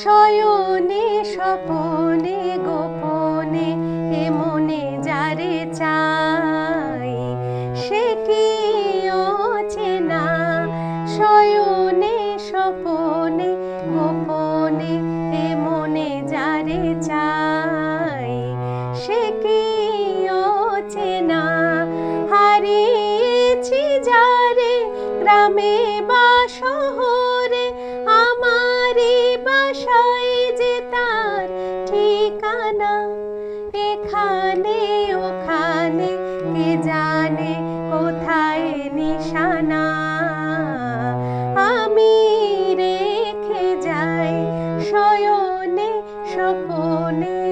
শয়নে, স্বপনে, গোপনে, এ মনে যারে চাই, সে কি অচেনা শয়নে, স্বপনে, গোপনে, এ মনে যারে চাই, সে কি অচেনা হারিয়েছি যারে, গ্রামে বা শহরে এখানে ওখানে কে জানে কোথায় নিশানা। আমি রেখে যাই শয়নে স্বপনে।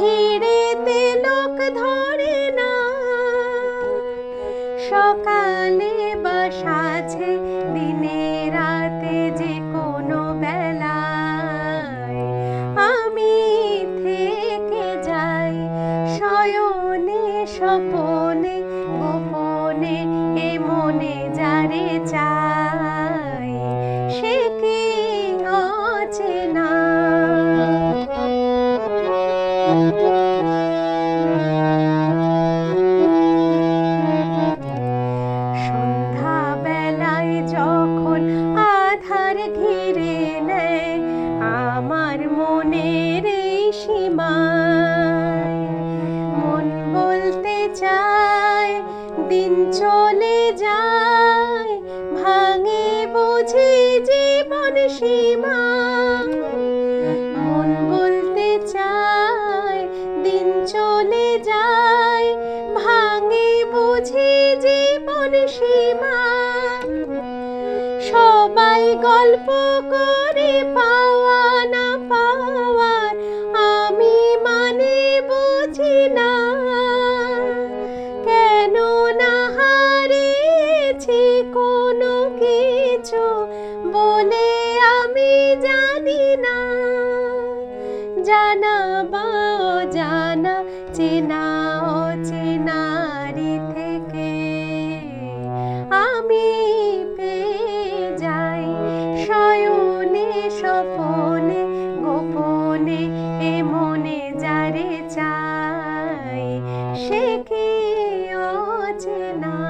ভিড়েতে লোক ধরে না। সকালে বা সাঝে দিনে রাতে যে কোনো বেলায়। আমি থেকে যাই শয়নে, স্বপনে, গোপনে, এ মনে যারে চাই সন্ধ্যা যখন আধার ঘিরে নেয়, আমার মনের এই সীমায়। মন বলতে চায়, দিন চলে যায়, ভাঙে বুঝি জীবন সীমা। চলে যায় ভাঙে বুঝি জীবন সীমা। সবাই গল্প করে পাওয়া না পাওয়ার আমি মানে বুঝি না। কেন না হারিয়েছি কোনো কিছু বলে আমি জানি না। জানা চেনা অচেনারি থেকে আমি পেয়ে যাই শয়নে, স্বপনে, গোপনে, এ মনে যারে চাই, সে কি অচেনা?